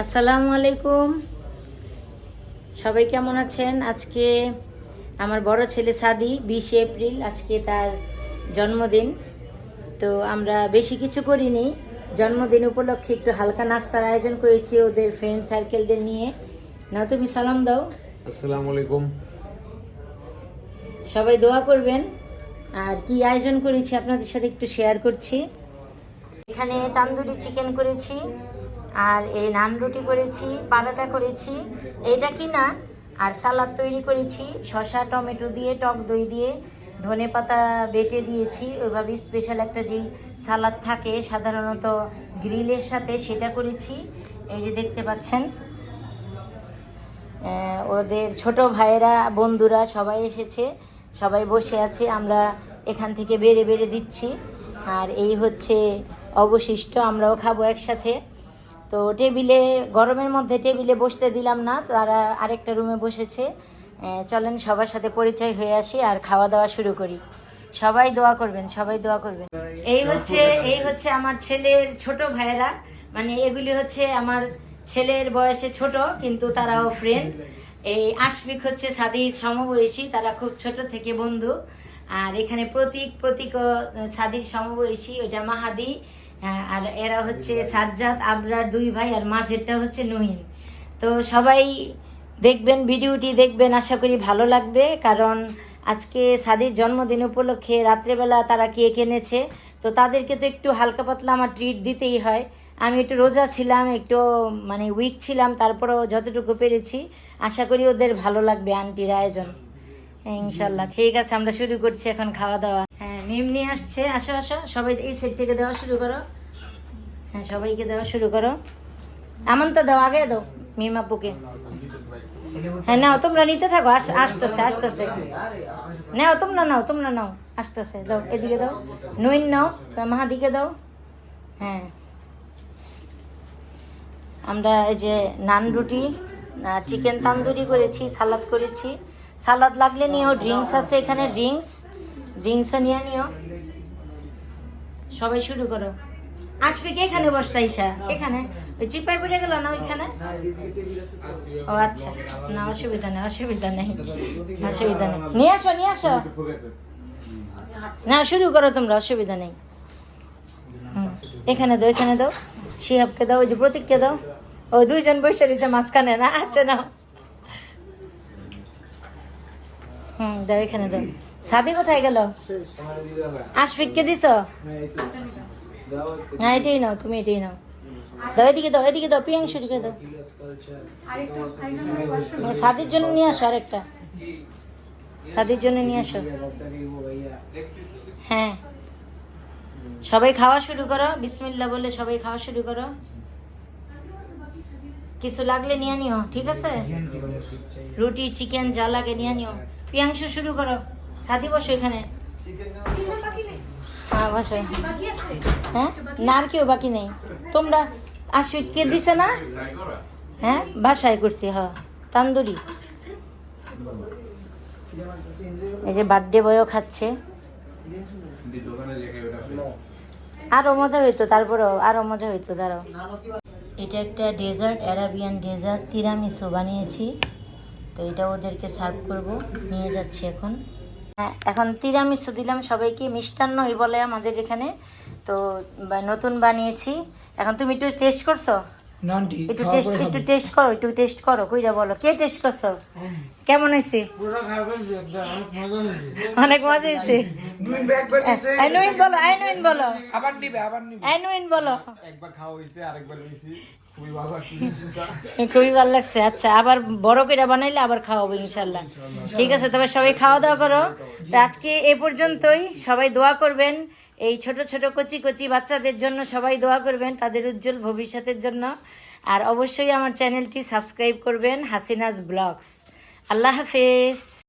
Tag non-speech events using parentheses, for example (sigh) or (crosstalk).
আসসালামু আলাইকুম। সবাই কেমন আছেন? আজকে আমার বড় ছেলে সাদি বিশে এপ্রিল আজকে তার জন্মদিন। তো আমরা বেশি কিছু করিনি। জন্মদিন উপলক্ষে একটু হালকা নাস্তার আয়োজন করেছি ওদের ফ্রেন্ড সার্কেলদের নিয়ে। না তুমি সালাম দাও। আসসালামু আলাইকুম। সবাই দোয়া করবেন। আর কি আয়োজন করেছি আপনাদের সাথে একটু শেয়ার করছি। এখানে তান্দুরি চিকেন করেছি। আর এই নান রুটি করেছি পারাটা করেছি, এটা কি না আর সালাদ তৈরি করেছি, শসা, টমেটো দিয়ে, টক দই দিয়ে, ধনে পাতা বেটে দিয়েছি, ওইভাবে স্পেশাল একটা যেই সালাদ থাকে, সাধারণত গ্রিলের সাথে সেটা করেছি। এই যে দেখতে পাচ্ছেন ওদের ছোট ভাইয়েরা, বন্ধুরা সবাই এসেছে, সবাই বসে আছে, আমরা এখান থেকে বেড়ে বেড়ে দিচ্ছি। আর এই হচ্ছে অবশিষ্ট, আমরাও খাব একসাথে। তো টেবিলে, গরমের মধ্যে টেবিলে বসতে দিলাম না, তারা আরেকটা রুমে বসেছে। চলেন সবার সাথে পরিচয় হয়ে আসি আর খাওয়া দাওয়া শুরু করি। সবাই দোয়া করবেন, সবাই দোয়া করবেন। এই হচ্ছে এই হচ্ছে আমার ছেলের ছোট ভাইয়েরা। মানে এগুলি হচ্ছে আমার ছেলের বয়সে ছোট, কিন্তু তারাও ফ্রেন্ড এই আশফিক হচ্ছে সাদির সমবয়সী, তারা খুব ছোট থেকে বন্ধু। আর এখানে প্রতীক প্রতীক সাদির সমবয়সী, ওইটা মাহাদি। আর এরা হচ্ছে সাজ্জাদ আবরার দুই ভাই আর মাঝেরটা হচ্ছে নহিন তো সবাই দেখবেন ভিডিওটি দেখবেন আশা করি ভালো লাগবে কারণ আজকে সাদির জন্মদিন উপলক্ষে রাত্রেবেলা তারা কেক এনেছে। তো তাদেরকে তো একটু হালকা পাতলা আমার ট্রিট দিতেই হয়। আমি একটু রোজা ছিলাম একটু মানে উইক ছিলাম তারপরেও যতটুকু পেরেছি আশা করি ওদের ভালো লাগবে আন্টির আয়োজন। হ্যাঁ ইনশাল্লাহ ঠিক আছে আমরা শুরু করছি এখন খাওয়া দাওয়া। হ্যাঁ মিম নিয়ে আসছে। আসো আসো, সবাই এই সাইড থেকে দেওয়া শুরু করো। হ্যাঁ সবাইকে দেওয়া শুরু করো। এমন তো দাও, আগে দাও মিম আপুকে। হ্যাঁ নাও, তোমরা নিতে থাকো, আস, আসতেছে আসতেছে। নাও, তোমরা নাও তোমরা নাও, আসতেছে, দাও, এদিকে দাও। নইন নাও, মাহাদিকে দাও। হ্যাঁ। আমরা এই যে নান রুটি চিকেন তান্দুরি করেছি, সালাদ করেছি। সালাদ লাগলে নিয়েও ড্রিঙ্কস আছে এখানে ড্রিঙ্কস ড্রিঙ্কসও নিয়ে নিও। সবাই শুরু করো। আসবে কি এখানে বসতা ইসা এখানে? ওই চিপাই পড়ে গেল না ওইখানে? ও আচ্ছা না, অসুবিধা নেই অসুবিধা নেই অসুবিধা নেই। নিয়ে আসো নিয়ে আসো। না, শুরু করো তোমরা, অসুবিধা নেই। এখানে দাও এখানে দাও। শিহাবকে দাও, ওই যে প্রতীককে দাও। ও, দুইজন বসে রয়েছে মাঝখানে না আচ্ছা নাও। হুম, দাও, এখানে দাও। সাদি কোথায় গেল? আশফিককে দিছ? না, এটাই নাও, তুমি এটাই নাও। দাও, এদিকে দাও এদিকে দাও প্রিয়াংশুকে দাও। মানে সাদির জন্য নিয়ে আসো আরেকটা। সাদির জন্য নিয়ে আসো। হ্যাঁ। সবাই খাওয়া শুরু করো বিসমিল্লা বলে সবাই খাওয়া শুরু করো। কিছু লাগলে নিয়ে নিও, ঠিক আছে? রুটি, চিকেন, যা লাগে নিয়ে নিও। প্রিয়াংশু শুরু করো। সাথী, বসো এখানে। হ্যাঁ বসো। হ্যাঁ? না আর কেউ বাকি নেই। তোমরা আশিককে দিছে না? হ্যাঁ? বাসায় করছি হ্যাঁ তান্দুরি। এই যে বার্থডে বয়ও খাচ্ছে। আরও মজা হইতো, তারপরেও আরও মজা হইতো, দাঁড়াও। এটা একটা ডেজার্ট, অ্যারাবিয়ান ডেজার্ট। তিরামিসু বানিয়েছি। তো এটা ওদেরকে সার্ভ করব। নিয়ে যাচ্ছি এখন। এখন তিরামিসু দিলাম সবাইকে মিষ্টান্নই বলে আমাদের এখানে। তো বা- নতুন বানিয়েছি। এখন তুমি একটু টেস্ট করছ? একটু টেস্ট একটু টেস্ট করো একটু টেস্ট করো কইরা বলো। কে টেস্ট করছ? কেমন হয়েছে? অনেক মজা হয়েছে। অনেক মজা হয়েছে। দুই ব্যাগ ব্যাগ আইনুইন বলো আইনুইন বলো। আবার নিবে আবার নিবে। আইনুইন বলো। একবার খাওয়া হয়েছে আরেকবার (laughs) খুবই ভালো লাগছে। আচ্ছা আবার বড় করে বানাইলে আবার খাওয়াবো ইনশাল্লাহ। ঠিক আছে তবে সবাই খাওয়া দাওয়া করো। তো আজকে এ পর্যন্তই। সবাই দোয়া করবেন। এই ছোট ছোট কচি কচি বাচ্চাদের জন্য সবাই দোয়া করবেন তাদের উজ্জ্বল ভবিষ্যতের জন্য। আর অবশ্যই আমার চ্যানেলটি সাবস্ক্রাইব করবেন হাসিনাজ ব্লগস। আল্লাহ হাফেজ।